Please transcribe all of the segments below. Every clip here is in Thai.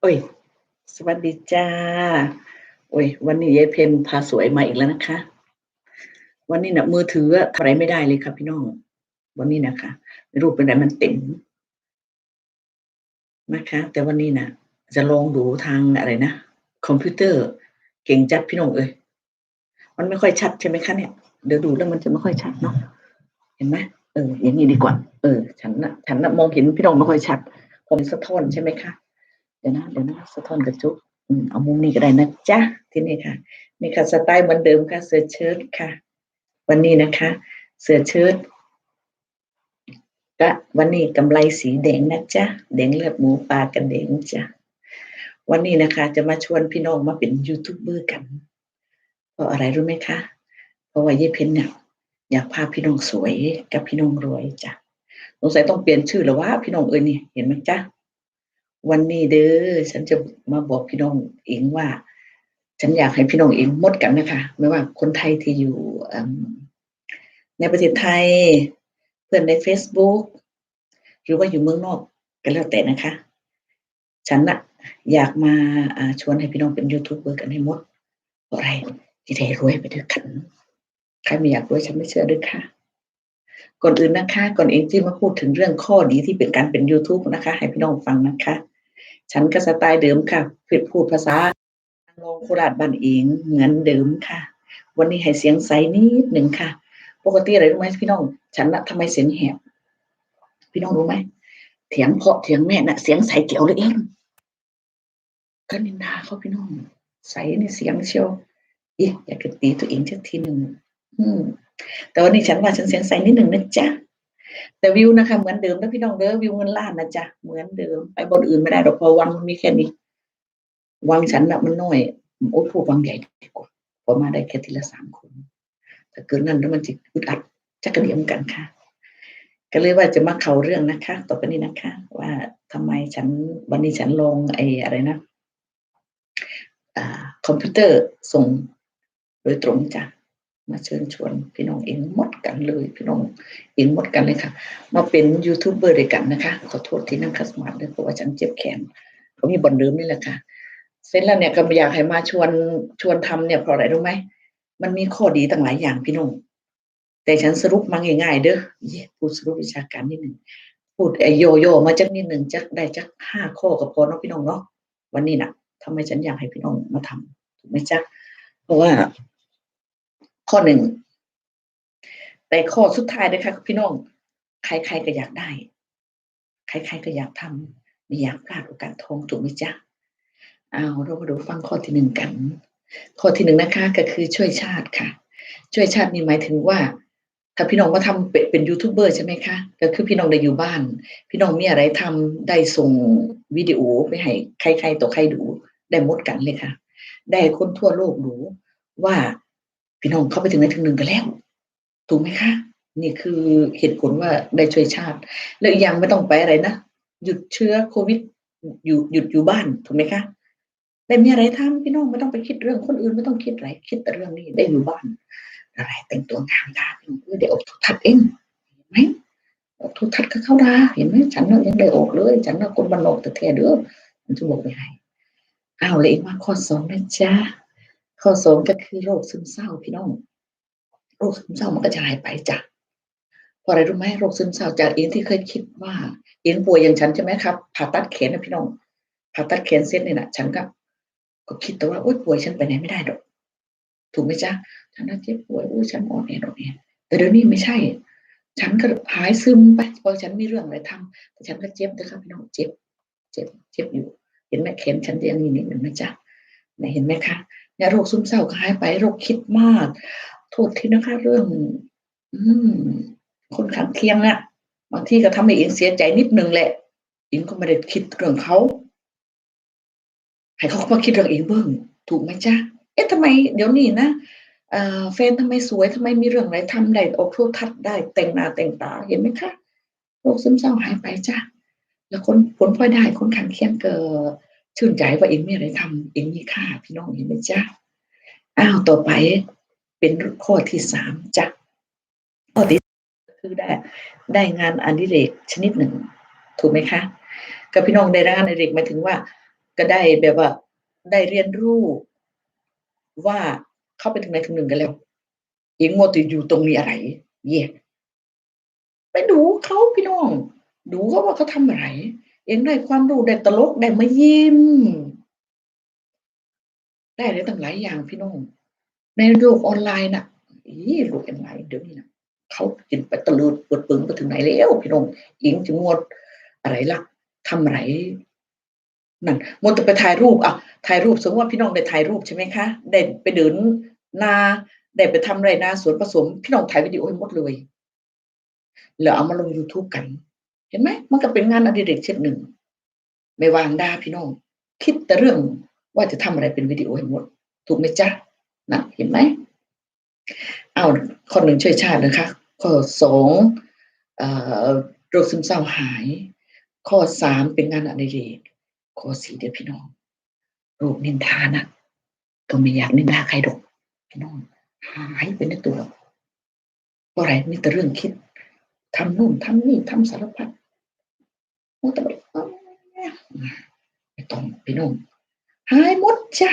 โอ้ย สวัสดีจ้า โอ้ย วันนี้ยายเพนพาสวยมาอีกแล้วนะคะ วันนี้นะมือถือทำอะไรไม่ได้เลยค่ะพี่น้อง วันนี้นะคะไม่รู้เป็นไรมันเต็มนะคะ แต่วันนี้นะจะลองดูทางอะไรนะ คอมพิวเตอร์เก่งจัดพี่น้องเอ้ย มันไม่ค่อยชัดใช่ไหมคะเนี่ย เดี๋ยวดูแล้วมันจะไม่ค่อยชัดเนาะ เห็นไหมเออ อย่างนี้ดีกว่า เออ ฉันนะฉันนะมองเห็นพี่น้องไม่ค่อยชัดผมสะท้อนใช่ไหมคะ เดี๋ยวนะเดี๋ยวนะสะท้อนกระจุกเอามุมนี้ก็ได้นะจ๊ะที่นี่ค่ะ นี่ค่ะสไตล์เหมือนเดิมค่ะเสื้อเชิ้ตค่ะ วันนี้นะคะ เสื้อเชิ้ตก็วันนี้กำไรสีแดงนะจ๊ะแดงเลือดหมูปลากันแดงจ้ะวันนี้นะคะ จะมาชวนพี่น้องมาเป็นยูทูบเบอร์กัน เพราะอะไรรู้ไหมคะ เพราะว่าเย่เพนเนี่ยอยากพาพี่น้องสวยกับพี่น้องรวยจ้ะสงสัยต้องเปลี่ยนชื่อแล้วว่าพี่น้องเอ้ยนี่เห็นไหมจ๊ะ วันนี้เด้อฉันจะมาบอกพี่น้องเองว่า ฉันอยากให้พี่น้องเองมดกันนะคะไม่ว่าคนไทยที่อยู่ในประเทศไทย เพื่อนใน Facebook หรือว่าอยู่เมืองนอกก็แล้วแต่นะคะ ฉันนะอยากมาชวนให้พี่น้องเป็นยูทูบเบอร์กันให้มดอะไรที่ได้รวยไปด้วยกันใครไม่อยากรวยฉันไม่เชื่อด้วยค่ะ ก่อนอื่นนะคะก่อนเองที่มาพูดถึงเรื่องข้อดีที่เป็นการเป็น YouTube นะคะ ให้พี่น้องฟังนะคะ ฉันก็สไตล์เดิมค่ะพูดพูดภาษาลองโคราชบ้านเองเหมือนเดิมค่ะ วันนี้ให้เสียงใสนิดหนึ่งค่ะ ปกติอะไรรู้ไหมพี่น้อง ฉันน่ะทำไมเสียงแหบพี่น้องรู้ไหมเถียงเพาะเถียงแม่น่ะ เสียงใสเกี่ยวเลยเองก็นินทาเขาพี่น้อง ใสในเสียงเชียวอีกอยากจะตีตัวเองสักทีหนึ่งอืม แต่วันนี้ฉันว่าฉันเสียงใสนิดหนึ่งนะจ๊ะแต่วิวนะคะ เหมือนเดิมนะพี่น้องเด้อวิวเงินล้านนะจ๊ะเหมือนเดิมไปบนอื่นไม่ได้หรอกพราะวังมันมีแค่นี้ วังฉันนะมันน้อยโอ้พูดวังใหญ่ดีกว่าพอมาได้แค่ทีละสามคนถ้าเกินนั้นแล้วมันจะอึดอัดจักระเดียมกันค่ะ ก็เลยว่าจะมาเข้าเรื่องนะคะ ต่อไปนี้นะคะ ว่าทำไมฉันวันนี้ฉันลงไอ้อะไรนะอคอมพิวเตอร์ส่งโดยตรงจ้ะ มาเชิญชวนพี่น้องเองหมดกันเลย พี่น้องเองหมดกันเลยค่ะ มาเป็นยูทูบเบอร์ด้วยกันนะคะ ขอโทษที่นั่งคัสมาร์ทด้วยเพราะว่าฉันเจ็บแขนเขามีบอลเดิมนี่แหละค่ะ เสร็จแล้วเนี่ยก็อยากให้มาชวนชวนทำเนี่ยเพราะอะไรรู้ไหมมันมีข้อดีต่างหลายอย่างพี่น้องแต่ฉันสรุปมาง่ายๆเด้อเย้พูดสรุปวิชาการนิดหนึ่งพูดไอโยโย่มาจักนิดหนึ่งจักได้จักห้าข้อก็พอเนาะพี่น้องเนาะวันนี้น่ะทำไมฉันอยากให้พี่น้องมาทำถูกไหมจ๊ะเพราะว่า ข้อหนึ่งแต่ข้อสุดท้ายนะคะพี่น้องใครๆก็อยากได้ ใครๆก็อยากทำไม่อยากพลาดโอกาสทองถูกไหมจ๊ะเอาเรามาดูฟังข้อที่หนึ่งกัน ข้อที่หนึ่งนะคะก็คือช่วยชาติค่ะ ช่วยชาตินี่หมายถึงว่า ถ้าพี่น้องมาทำเป็นเป็นยูทูบเบอร์ใช่ไหมคะก็คือพี่น้องได้อยู่บ้าน พี่น้องมีอะไรทำได้ส่งวิดีโอไปให้ใครๆต่อใครดูได้มดกันเลยค่ะ ได้คนทั่วโลกดูว่า พี่น้องเข้าไปถึงไหนถึงหนึ่งกันแล้ว ถูกไหมคะ นี่คือเหตุผลว่าได้ช่วยชาติ แล้วย่างไม่ต้องไปอะไรนะ หยุดเชื้อโควิดอยู่หยุดอยู่บ้านถูกไหมคะได้มีอะไรทำพี่น้องไม่ต้องไปคิดเรื่องคนอื่นไม่ต้องคิดอะไรคิดแต่เรื่องนี้ได้อยู่บ้าน อะไรแต่งตัวงามตาพี่องเออได้ออกทุกทัดเองเห็นไหมออกทุกทัดก็เข้าดาเห็นไหมฉันน่ะยังได้ออกเลย ฉันน่ะคนบ้านนอกแต่แท้เด้อมันจะบอกไปให้เอาเลยอีกมาข้อสองนะจ๊ะ ข้อสองก็คือโรคซึมเศร้าพี่น้องโรคซึมเศร้ามันก็จะหายไปจ้ะเพราะอะไรรู้ไหมโรคซึมเศร้าจากเองที่เคยคิดว่าเองป่วยอย่างฉันใช่ไหมครับผ่าตัดแขนนะพี่น้องผ่าตัดแขนเส้นนี่นะฉันก็ ก็คิดแต่ว่าโอ๊ยป่วยฉันไปไหนไม่ได้ดอกถูกไหมจ๊ะฉันน่าเจ็บป่วยโอ้ยฉันอ่อนแออ่อนแอแต่เดี๋ยวนี้ไม่ใช่ ฉันก็หายซึมไปพอฉันมีเรื่องอะไรทำแต่ฉันก็เจ็บนะครับพี่น้องเจ็บ เจ็บเจ็บอยู่ เห็นไหมแขนฉันยังมีนิดหนึ่งนะจ๊ะไหนเห็นไหมคะ เนี่ยโรคซึมเศร้าหายไปโรคคิดมากโทษที่นะคะ เรื่อง อืม คนข้างเคียงอะบางทีก็ทำให้เองเสียใจนิดนึงแหละเองก็ไม่ได้คิดเรื่องเขาให้เขามาคิดเรื่องเองเบิ้งถูกไหมจ๊ะเอ๊ะทำไมเดี๋ยวนี้นะแฟนทำไมสวยทำไมมีเรื่องอะไรทำได้ออกโทรทัศน์ได้ แต่งหน้าแต่งตาเห็นไหมคะโรคซึมเศร้าหายไปจ้ะแล้วคนผลพลอยได้คนข้างเคียงเกิด ชื่นใจว่าเองมีอะไรทำเองมีค่าพี่น้องเห็นไหมจ๊ะอ้าวต่อไปเป็นข้อที่สามจ้ะข้อที่คือได้ได้งานอดิเรกชนิดหนึ่ง ถูกไหมคะกับพี่น้องได้งานอดิเรกหมายถึงว่า ก็ได้แบบว่าได้เรียนรู้ว่าเข้าไปถึงไหนถึงหนึ่งกันแล้วเองมัวแต่อยู่ตรงนี้อะไร เย่ไปดูเขาพี่น้อง ดูเขาว่าเขาทำอะไร เองได้ความรู้ได้ตลกได้มายิ้ม ได้อะไรตั้งหลายอย่างพี่น้อง ในโลกออนไลน์น่ะอีโลกออนไลน์เดี๋ยวนี้นะเขากินไปตะลุดปิดปึงไปถึงไหนแล้วพี่น้องเองจะงวดอะไรล่ะทำไรนั่นมัวแต่ไปถ่ายรูปอะถ่ายรูปสมมติว่าพี่น้องได้ถ่ายรูปใช่ไหมคะได้ไปเดินนาได้ไปทำไรนาสวนผสม พี่น้องถ่ายวิดีโอให้หมดเลยแล้วเอามาลง youtube กัน เห็นไหมมันก็เป็นงานอดิเรกเช่นหนึ่ง ไม่วางดาพี่น้อง คิดแต่เรื่องว่าจะทำอะไรเป็นวิดีโอให้หมด ถูกไหมจ๊ะนะเห็นไหมเอาข้อหนึ่งช่วยชาตินะคะ ข้อสองโรคซึมเศร้าหาย ข้อสามเป็นงานอดิเรกข้อสี่เดี๋ยวพี่น้องโรคนินทานะก็ไม่อยากนินทาใครดอกพี่น้องหายไปในตัวเพราะอะไรมีแต่เรื่องคิดทำนู่นทำนี่ทำสารพัด โอ้แต่แบบไม่ต้องพี่น้องหายหมดจ้ะ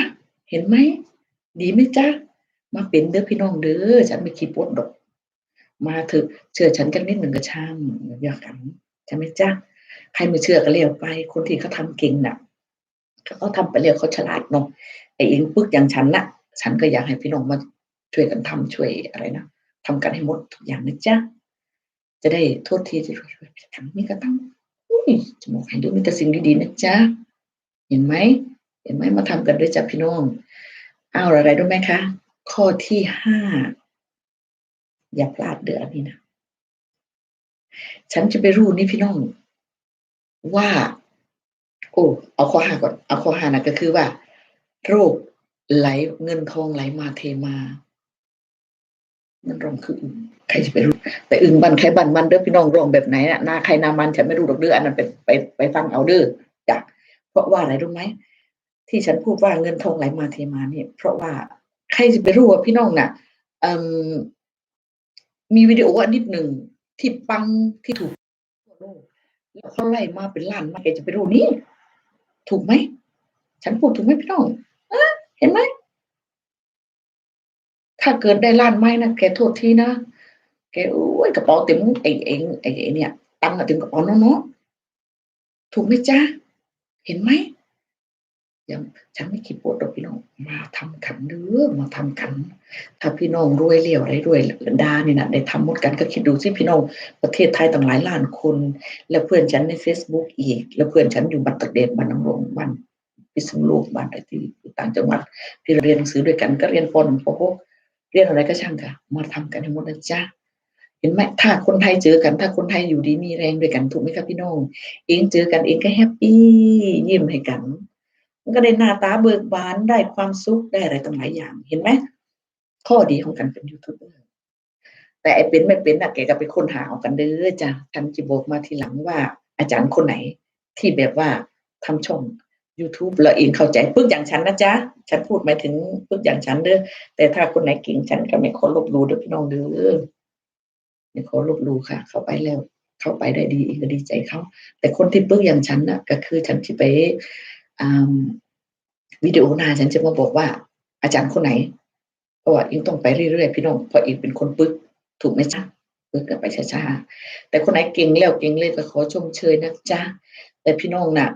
เห็นไหม ดีไหมจ้ะมาเป็นเด้อพี่น้องเด้อฉันไม่คิดปวดดอก มาเถอะเชื่อฉันกันนิดหนึ่งก็ช่างอย่ากันใช่ไหมจ้ะใครไม่เชื่อก็เลี้ยวไป คนที่เขาทาเก่งน่ะเขาทำไปเรียวเขาฉลาดเนาะไอ้เองปึกอย่างฉันน่ะฉันก็อยากให้พี่น้องมาช่วยกันทำช่วยอะไรนะทำกันให้หมดทุกอย่างนะจ๊ะจะได้โทษทีจะช่วยช่วยทำนี่ก็ต้อง จะบอกให้ดูมีแต่สิ่งดีๆนะจ๊ะเห็นไหมเห็นไหมมาทำกันด้วยจ้ะพี่น้องเอาอะไรรู้ไหมคะข้อที่ห้าอย่าพลาดเดือนนี้นะฉันจะไปรู้นี่พี่น้อง ว่า โอ้เอาข้อห้าก่อนเอาข้อห้านะก็คือว่า โรคไหลเงินทองไหลมาเทมามันรองคืออึงใครจะไปรู้แต่อึงบันใครบันมันเด้อพี่น้องรองแบบไหนน่ะนาใครนามันฉันไม่รู้ดอกเด้ออันนั้นไปไปไปฟังเอาเด้อจ้ะเพราะว่าอะไรรู้ไหมที่ฉันพูดว่าเงินทองไหลมาเทมาเนี่ย เพราะว่าใครจะไปรู้ว่าพี่น้องน่ะมีวิดีโออันนิดหนึ่งที่ปังที่ถูกทั่วโลกแล้วเขาไล่มาเป็นล้านมาแกจะไปรู้นี่ถูกไหมฉันพูดถูกไหมพี่น้องเห็นไหมถ้าเกิดได้ล้านไม้นะแกโทษทีนะ แกโอ้ยกระเป๋าเต็มไอ้ไอ้ไอ้เนี่ยตังค์เต็มกระเป๋าเนาะถูกไหมจ้าเห็นไหมยังฉันไม่คิดปวดหรอกพี่น้อง มาทำขันเด้อมาทำขัน ถ้าพี่น้องรวยเลี้ยวได้รวยดาเนี่ยนะได้ทำหมดกันก็คิดดูสิพี่น้องประเทศไทยตั้งหลายล้านคน แล้วเพื่อนฉันใน Facebook อีก แล้วเพื่อนฉันอยู่บัตรตะเดชบ้านน้ำรงบ้านพิษณุโลกบ้านอะไรที่ต่างจังหวัดที่เรียนหนังสือด้วยกันก็เรียนปนปกเรียนอะไรก็ช่างค่ะ มาทำกันให้หมดนะจ๊ะ เห็นไหมถ้าคนไทยเจอกัน ถ้าคนไทยอยู่ดีมีแรงด้วยกันถูกไหมครับพี่น้อง เองเจอกันเองก็แฮปปี้ยิ้มให้กัน มันก็ได้หน้าตาเบิกบานได้ความสุขได้อะไรต่างหลายอย่าง เห็นไหมข้อดีของการเป็นยูทูบเบอร์แต่ไอเป็นไม่เป็นอะแกก็ไปค้นหาเอากันเด้อจ้ะฉันจะบอกมาทีหลังว่า อาจารย์คนไหน ที่แบบว่าทำช่อง YouTube แล้วเองเข้าใจปึ๊กอย่างฉันนะจ๊ะ ฉันพูดหมายถึงปึ๊กอย่างฉันเด้อแต่ถ้าคนไหนเก่งฉันก็ไม่ขอลบลูเด้อพี่น้องเด้อ ไม่ขอลบลูค่ะ เขาไปแล้ว เขาไปได้ดีองก็ดีใจเขา แต่คนที่ปึ๊กอย่างฉันน่ะก็คือฉันที่ไปวิดีโอนาฉันจะมาบอกว่า อาจารย์คนไหนเพราะว่าอิงต้องไปเรื่อยๆพี่น้องเพราะอิงเป็นคนปึ๊กถูกไหมจ๊ะปึ๊กกันไปช้าๆแต่คนไหนเก่งแล้วเก่งเลยก็ขอชมเชยนะจ๊ะแต่พี่น้องน่ะ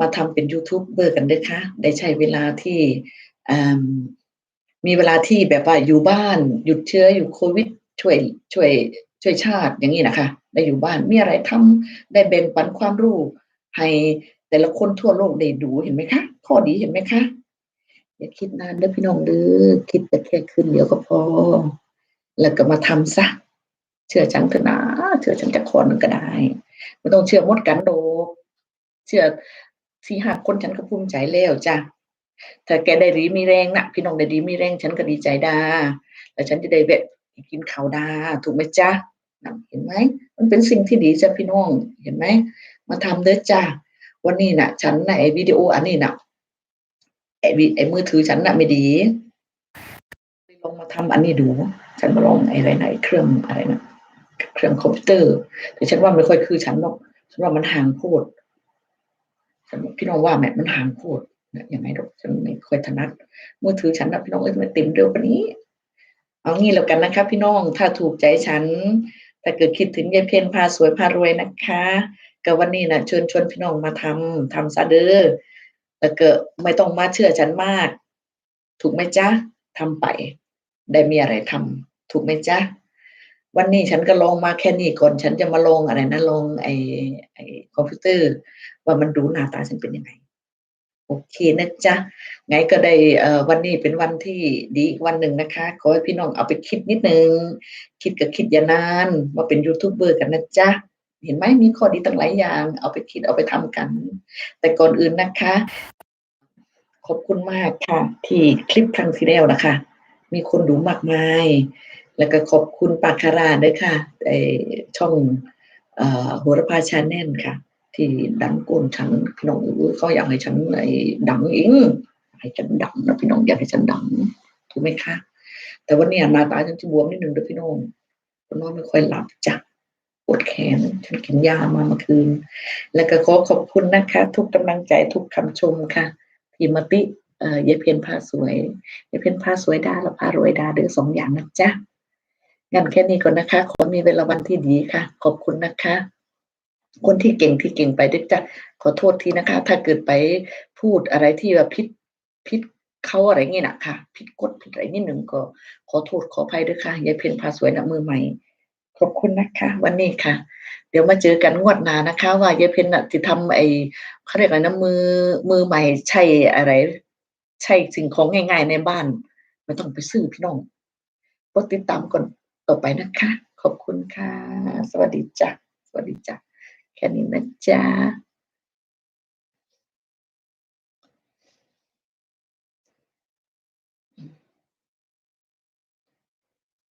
มาทำเป็นยูทูบเบอร์กันด้วยค่ะได้ใช้เวลาที่มีเวลาที่แบบว่าอยู่บ้าน หยุดเชื้ออยู่โควิดช่วยช่วย ช่วยชาติอย่างนี้นะคะได้อยู่บ้านมีอะไรทำได้แบ่งปันความรู้ให้แต่ละคนทั่วโลกได้ดูเห็นไหมคะ ข้อดีเห็นไหมคะอย่าคิดนานเด้อพี่น้องเด้อคิดแต่แค่คืนเดียวก็พอ แล้วก็มาทำซะเชื่อฉันเถอะนะเชื่อฉันจะคนนึงก็ได้ไม่ต้องเชื่อมดกันโดเชื่อสี่ห้าคนฉันก็ภูมิใจแล้วจ้ะถ้าแกได้รีมีแรงนะพี่น้องได้ดีมีแรงฉันก็ดีใจดาแล้วฉันจะได้แบบ กินข้าวดา ถูกไหมจ้ะเห็นไหม มันเป็นสิ่งที่ดีจ้ะพี่น้อง เห็นไหม มาทำเด้อจ้าวันนี้นะ่ะ ฉันในวิดีโออันนี้นะ่ะไอ้ไอ้มือถือฉันน่ะไม่ดีลองมาทำอันนี้ดู ฉันมาลองไอะไรไหนเครื่องอะไรนะเครื่องคอมพิวเตอร์แต่ฉันว่าไม่ค่อยคือฉันหรอกฉันว่ามันห่างโคตรฉันพี่น้องว่าแม่มันห่างโคตรยังไงหรอกฉันไม่ค่อยถนัดมือถือฉันนะพี่น้องเอ้ยทำไมันเต็มเร็วกว่านี้ เอางี้แล้วกันนะคะ พี่น้องถ้าถูกใจฉันถ้าเกิดคิดถึงยายเพนพาสวยพารวยนะคะก็วันนี้นะเชิญชวนพี่น้องมาทำทำซะเด้อแล้วก็ไม่ต้องมาเชื่อฉันมาก ถูกไหมจ๊ะทำไป ได้มีอะไรทำถูกไหมจ๊ะวันนี้ฉันก็ลงมาแค่นี้ก่อน ฉันจะมาลงอะไรนะลงไอ้ไอ้คอมพิวเตอร์ ว่ามันดูหน้าตาฉันเป็นยังไง โอเคนะจ๊ะไงก็ได้เอ่อวันนี้เป็นวันที่ดีอีกวันหนึ่งนะคะ ขอให้พี่น้องเอาไปคิดนิดนึง คิดกับคิดอย่านานมาเป็นยูทูบเบอร์กันนะจ๊ะเห็นไหมมีข้อดีตั้งหลายอย่าง เอาไปคิดเอาไปทำกัน แต่ก่อนอื่นนะคะ ขอบคุณมากค่ะ ที่คลิปครั้งที่แล้วนะคะ มีคนดูมากมาย แล้วก็ขอบคุณปาคาราด้วยค่ะไอช่องอ่อโหระพาชาแนลค่ะ ที่ดังโกนฉันพี่น้องเอ้ยาอยากให้ฉันไอ้ดังเองให้ฉันดังนะพี่น้องอยากให้ฉันดังถูกไหมคะ แต่วันนี้นาตาฉันจะบวมนิดหนึ่งด้อพี่น้องนอนไม่ค่อยหลับจ้ะปวดแขนฉันกินยามาเมื่อคืน แล้วก็ขอขอบคุณนะคะ ทุกกำลังใจทุกคำชมค่ะที่มาติเอ่อเยายเพียนผ้าสวยเยายเพียนผ้าสวยดาและผ้ารวยดาเด้อสองอย่างนะจ๊ะงั้นแค่นี้ก่อนนะคะ ขอมีเวลาวันที่ดีค่ะ ขอบคุณนะคะ คนที่เก่งที่เก่งไปด้วยจ้ะขอโทษทีนะคะ ถ้าเกิดไปพูดอะไรที่แบบพิษพิษเขาอะไรเงี้ยนะค่ะผิดกฎผิดอะไรนิดหนึ่งก็ ขอโทษขออภัยด้วยค่ะยายเพนพาสวยนะมือใหม่ขอบคุณนะคะ วันนี้ค่ะ เดี๋ยวมาเจอกันงวดหน้านะคะ ว่ายายเพนน่ะจะทำไอ้เขาเรียกอะไรนะมือมือใหม่ใช่อะไร ใช่สิ่งของง่าย ๆ ในบ้านไม่ต้องไปซื้อพี่น้องกดติดตามก่อนต่อไปนะคะ ขอบคุณค่ะ สวัสดีจ้ะสวัสดีจ้ะ แค่นี้นะจ๊ะ